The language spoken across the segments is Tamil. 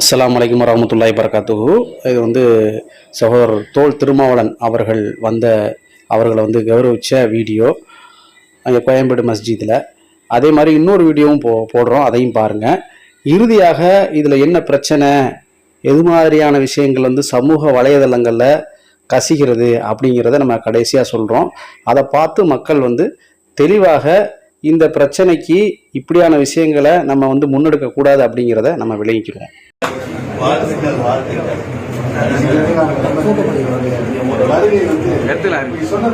அஸ்லாம் அலைக்கும் வரமத்துல்லாய் பரகாத்துகு இது வந்து சகோதரர் தோல் திருமாவளன் அவர்கள் வந்த அவர்களை வந்து கௌரவிச்ச வீடியோ. அங்கே கோயம்பேடு மஸ்ஜிதில். அதே மாதிரி இன்னொரு வீடியோவும் போ போடுறோம். அதையும் பாருங்கள் இறுதியாக இதில் என்ன பிரச்சனை? எது மாதிரியான விஷயங்கள் வந்து சமூக வலைதளங்களில் கசிகிறது அப்படிங்கிறத நம்ம கடைசியாக சொல்கிறோம் அதை பார்த்து மக்கள் வந்து தெளிவாக இந்த பிரச்சனைக்கு இப்படியான விஷயங்களை நம்ம வந்து முன்னெடுக்க கூடாது அப்படிங்கிறத நம்ம விளங்கிக்கிறோம். சொன்ன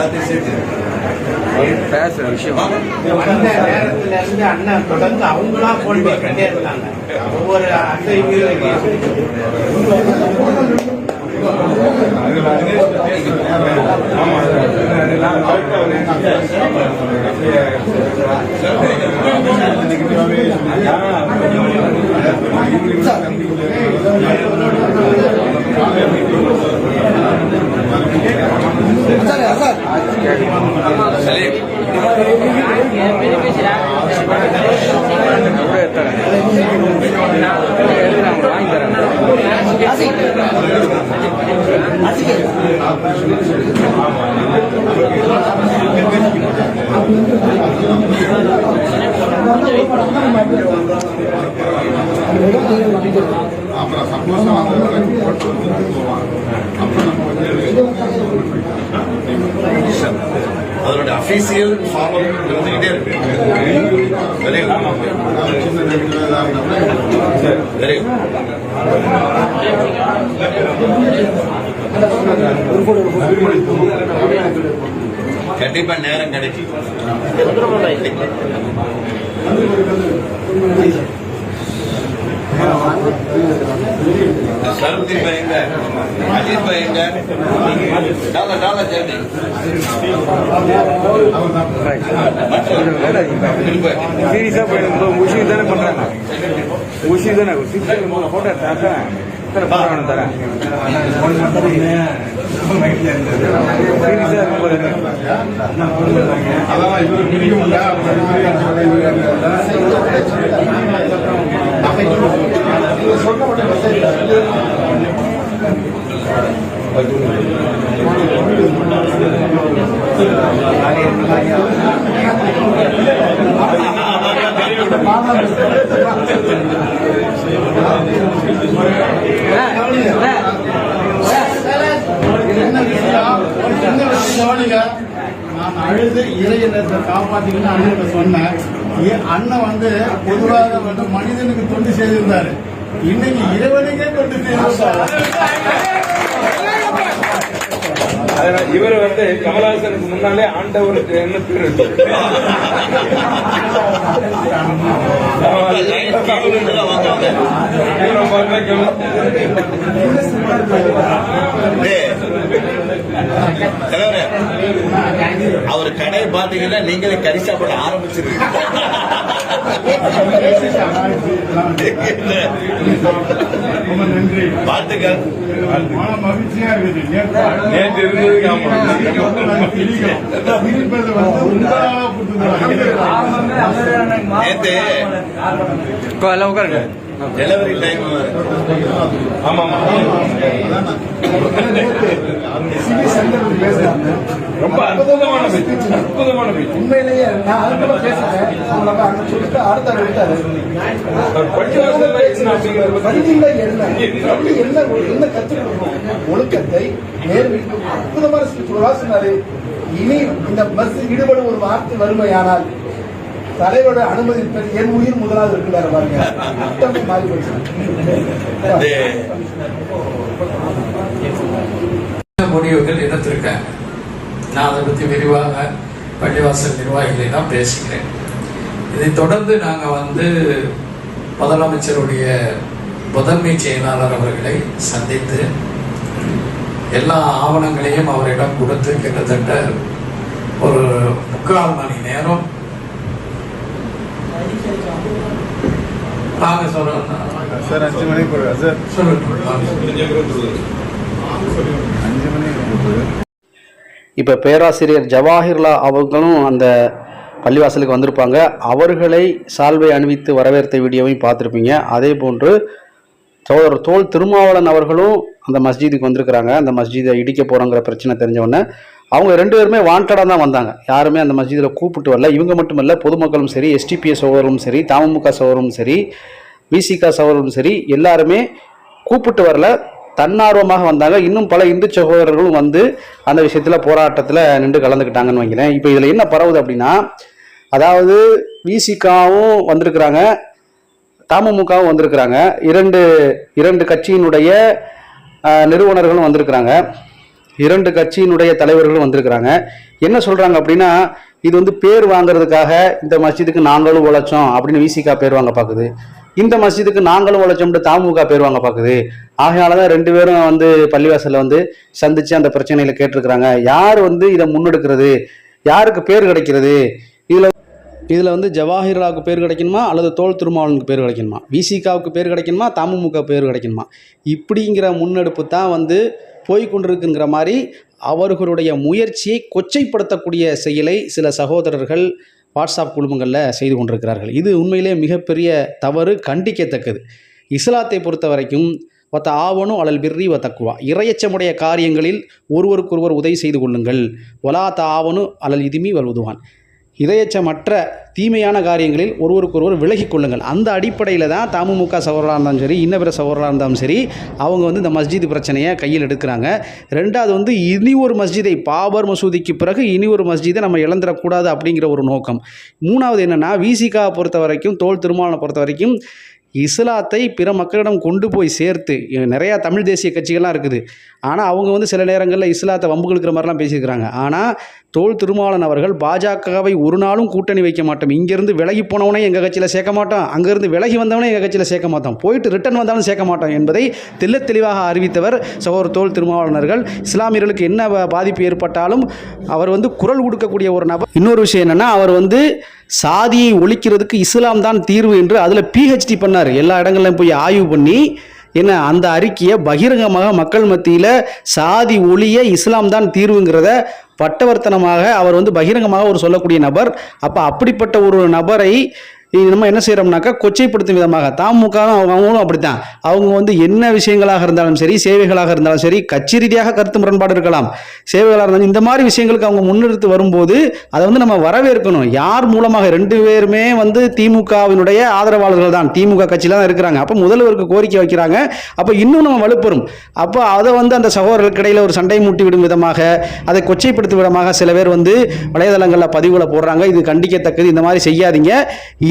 எல்லாத்தையும் சேர்த்து. பேசுற விஷயம். அந்த நேரத்துல இருந்து அண்ணன் தொடர்ந்து அவங்களா போன் பண்ணிட்டே இருக்காங்க ஒவ்வொரு அசைவிலையும் கூட அப்புறம் சந்தோஷம் அப்புறம் நம்ம வந்து அதனுடைய அபிஷியல் ஃபார்மல் இருந்துகிட்டே இருக்கு. வெரி குட் வெரி கண்டிப்பா நேரம் கிடைக்கும். சரப்தி பையங்க அஜித் பையங்க டாலா டாலா ஜெர்னி சீரியஸாக போயிட்டு முஷி தானே பண்ணுறாங்க முஷி தானே சிக்ஸ் ஃபோட்டோ எடுத்தேன் தரேன் தரேன் சீரியஸாக இருக்கும் போது நான் அழுது இறையினத்தை காப்பாத்திக்கணும்னு அண்ணன்கிட்ட சொன்னேன். அண்ணன் வந்து பொதுவாக வந்து மனிதனுக்கு தொண்டு செய்திருந்தாரு. இன்னைக்கு இறைவனுக்கே அதனால இவர் வந்து கமலஹாசனுக்கு முன்னாலே ஆண்டவருக்கு என்ன பேர் இருக்கு? அவர் கடையை பாத்தீங்கன்னா நீங்களே கறி சாப்பிட ஆரம்பிச்சிருக்கீங்க ரொம்ப நன்றி வாழ்த்துக்கள். மன மகிழ்ச்சியா இருக்குது நேற்று உட்காருங்க. டெலிவரி டைம் ஆமா ரொம்ப அற்புதமான பேச்சு. அற்புதமான பேச்சு. உண்மையிலேயே நான் பேசுறேன் அங்க சொல்லிட்டு அடுத்த பள்ளிவாசல்ல என்ன? கொடுக்கணும்? ஒழுக்கத்தை நேர்மை அற்புதமான சொன்னாரு இனி இந்த பஸ் ஈடுபடும் ஒரு வார்த்தை வறுமையானால் தலைவரோட அனுமதி என் உயிர் முதலாவது இருக்கிறாரு பாருங்க. அட்டமே மாறி போச்சு. முடிவுகள் எடுத்திருக்காங்க நான் அதை பற்றி விரிவாக பள்ளிவாசல் நிர்வாகிகளை தான் பேசுகிறேன். இதைத் தொடர்ந்து நாங்கள் வந்து முதலமைச்சருடைய முதன்மை செயலாளர் அவர்களை சந்தித்து எல்லா ஆவணங்களையும் அவரிடம் கொடுத்து கிட்டத்தட்ட ஒரு முக்கால் மணி நேரம் வாங்க சொல்றேன் சார் அஞ்சு மணிக்கு சார்? சொல்லுங்க. அஞ்சு மணிக்கு இப்போ பேராசிரியர் ஜவாஹிர்லா அவர்களும் அந்த பள்ளிவாசலுக்கு வந்திருப்பாங்க. அவர்களை சால்வை அணிவித்து வரவேற்ற வீடியோவையும் பார்த்துருப்பீங்க. அதே போன்று சகோதரர் தோல் திருமாவளவன் அவர்களும் அந்த மஸ்ஜிதுக்கு வந்திருக்கிறாங்க. அந்த மஸ்ஜிதை இடிக்க போகிறோங்கிற பிரச்சனை தெரிஞ்சவொடனே அவங்க ரெண்டு பேருமே வாண்டடாக தான் வந்தாங்க. யாருமே அந்த மஸ்ஜிதில் கூப்பிட்டு வரல. இவங்க மட்டும் இல்லை பொதுமக்களும் சரி எஸ்டிபிஎஸ் சகோதரரும் சரி தமுக சகோதரரும் சரி விசிகா சகோதரரும் சரி எல்லாருமே கூப்பிட்டு வரல. தன்னார்வமாக வந்தாங்க. இன்னும் பல இந்து சகோதரர்களும் வந்து அந்த விஷயத்தில் போராட்டத்தில் நின்று கலந்துக்கிட்டாங்கன்னு வைங்களேன். இப்போ இதில் என்ன பரவுது அப்படின்னா அதாவது விசிகாவும் வந்திருக்கிறாங்க தமுமுகவும் வந்திருக்கிறாங்க இரண்டு இரண்டு கட்சியினுடைய நிறுவனர்களும் வந்திருக்கிறாங்க. இரண்டு கட்சியினுடைய தலைவர்களும் வந்திருக்கிறாங்க. என்ன சொல்கிறாங்க அப்படின்னா இது வந்து பேர் வாங்குறதுக்காக இந்த மஸ்ஜிதுக்கு நாங்களும் உழைச்சோம் அப்படின்னு விசிகா பேர் வாங்க பார்க்குது இந்த மஸ்ஜிதுக்கு நாங்களும் உழைச்சோம்னு தாமுக பேர் வாங்க பார்க்குது ஆகையால தான் ரெண்டு பேரும் வந்து பள்ளிவாசலில் வந்து சந்திச்சு அந்த பிரச்சனைகளை கேட்டிருக்கிறாங்க. யார் வந்து இதை முன்னெடுக்கிறது? யாருக்கு பேர் கிடைக்கிறது? இதில் இதில் வந்து ஜவாஹிர்லாவுக்கு பேர் கிடைக்கணுமா? அல்லது தோல் திருமாவளனுக்கு பேர் கிடைக்கணுமா? விசிகாவுக்கு பேர் கிடைக்கணுமா? தமுமுக பேர் கிடைக்கணுமா? இப்படிங்கிற முன்னெடுப்பு தான் வந்து போய்கொண்டிருக்குங்கிற மாதிரி அவர்களுடைய முயற்சியை கொச்சைப்படுத்தக்கூடிய செயலை சில சகோதரர்கள் வாட்ஸ்அப் குழுமங்களில் செய்து கொண்டிருக்கிறார்கள். இது உண்மையிலே மிகப்பெரிய தவறு கண்டிக்கத்தக்கது. இஸ்லாத்தை பொறுத்த வரைக்கும் வத்த ஆவணும் அலல் பிர்ரி வ தக்குவா இரையச்சமுடைய காரியங்களில் ஒருவருக்கொருவர் உதவி செய்து கொள்ளுங்கள். ஒலா தாவனு அலல் இதுமி வல் உதுவான். இதயச்சமற்ற தீமையான காரியங்களில் ஒருவருக்கொருவர் விலகிக் கொள்ளுங்கள். அந்த அடிப்படையில் தான் தமுமுக சகோதராக இருந்தாலும் சரி இன்ன பிற சகோதராக இருந்தாலும் சரி அவங்க வந்து இந்த மஸ்ஜித் பிரச்சனையை கையில் எடுக்கிறாங்க. ரெண்டாவது வந்து இனி ஒரு மஸ்ஜிதை பாபர் மசூதிக்கு பிறகு இனி ஒரு மஸ்ஜிதை நம்ம இழந்துடக்கூடாது அப்படிங்கிற ஒரு நோக்கம். மூணாவது என்னென்னா விசிகாவை பொறுத்த வரைக்கும் தோல் திருமாவளனை பொறுத்த வரைக்கும் இஸ்லாத்தை பிற மக்களிடம் கொண்டு போய் சேர்த்து நிறையா தமிழ் தேசிய கட்சிகள்லாம் இருக்குது. ஆனால் அவங்க வந்து சில நேரங்களில் இஸ்லாத்தை வம்புகளுக்கிற மாதிரிலாம் பேசியிருக்கிறாங்க. ஆனால் தோல் திருமாவளன் அவர்கள் பாஜகவை ஒரு நாளும் கூட்டணி வைக்க மாட்டோம். இங்கேருந்து விலகி போனவனே எங்கள் கட்சியில் சேர்க்க மாட்டோம். அங்கேருந்து விலகி வந்தவனே எங்கள் கட்சியில் சேர்க்க மாட்டோம். போயிட்டு ரிட்டர்ன் வந்தாலும் சேர்க்க மாட்டோம் என்பதை தெல்ல தெளிவாக அறிவித்தவர் சகோதர தோல் திருமாவளவர்கள் இஸ்லாமியர்களுக்கு என்ன பாதிப்பு ஏற்பட்டாலும் அவர் வந்து குரல் கொடுக்கக்கூடிய ஒரு நபர். இன்னொரு விஷயம் என்னென்னா அவர் வந்து சாதியை ஒழிக்கிறதுக்கு இஸ்லாம் தான் தீர்வு என்று அதில் பிஹெச்டி பண்ணார். எல்லா இடங்கள்லையும் போய் ஆய்வு பண்ணி என்ன அந்த அறிக்கையை பகிரங்கமாக மக்கள் மத்தியில் சாதி ஒழிய இஸ்லாம் தான் தீர்வுங்கிறத பட்டவர்த்தனமாக அவர் வந்து பகிரங்கமாக ஒரு சொல்லக்கூடிய நபர். அப்போ அப்படிப்பட்ட ஒரு நபரை நம்ம என்ன செய்கிறோம்னாக்கா கொச்சைப்படுத்தும் விதமாக தாமுக அவங்களும் அப்படித்தான். அவங்க வந்து என்ன விஷயங்களாக இருந்தாலும் சரி சேவைகளாக இருந்தாலும் சரி கட்சி ரீதியாக கருத்து முரண்பாடு இருக்கலாம். சேவைகளாக இருந்தாலும் இந்த மாதிரி விஷயங்களுக்கு அவங்க முன்னெடுத்து வரும்போது அதை வந்து நம்ம வரவேற்கணும். யார் மூலமாக? ரெண்டு பேருமே வந்து திமுகவினுடைய ஆதரவாளர்கள் தான். திமுக கட்சியில் தான் இருக்கிறாங்க. அப்போ முதல்வருக்கு கோரிக்கை வைக்கிறாங்க. அப்போ இன்னும் நம்ம வலுப்பெறும். அப்போ அதை வந்து அந்த சகோதரர்களுக்கு இடையில் ஒரு சண்டை மூட்டி விடும் விதமாக அதை கொச்சைப்படுத்தும் விதமாக சில பேர் வந்து வலைதளங்களில் பதிவுகளை போடுறாங்க. இது கண்டிக்கத்தக்கது. இந்த மாதிரி செய்யாதீங்க.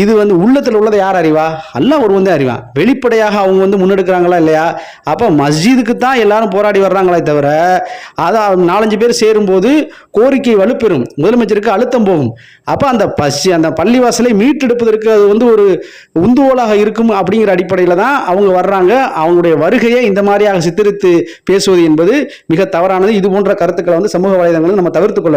இது வந்து உள்ளத்தில் உள்ளதை யார் அறிவா? அல்லா ஒரு வந்து அறிவான். வெளிப்படையாக அவங்க வந்து முன்னெடுக்கிறாங்களா இல்லையா? அப்போ மஸ்ஜிதுக்கு தான் எல்லாரும் போராடி வர்றாங்களே தவிர அதை நாலஞ்சு பேர் சேரும்போது கோரிக்கை வலுப்பெறும். முதலமைச்சருக்கு அழுத்தம் போகும். அப்போ அந்த பசி அந்த பள்ளிவாசலை மீட்டெடுப்பதற்கு அது வந்து ஒரு உந்துவோலாக இருக்கும் அப்படிங்கிற அடிப்படையில் தான் அவங்க வர்றாங்க. அவங்களுடைய வருகையை இந்த மாதிரியாக சித்தரித்து பேசுவது என்பது மிக தவறானது. இது போன்ற கருத்துக்களை வந்து சமூக வலைதளங்களில் நம்ம தவிர்த்து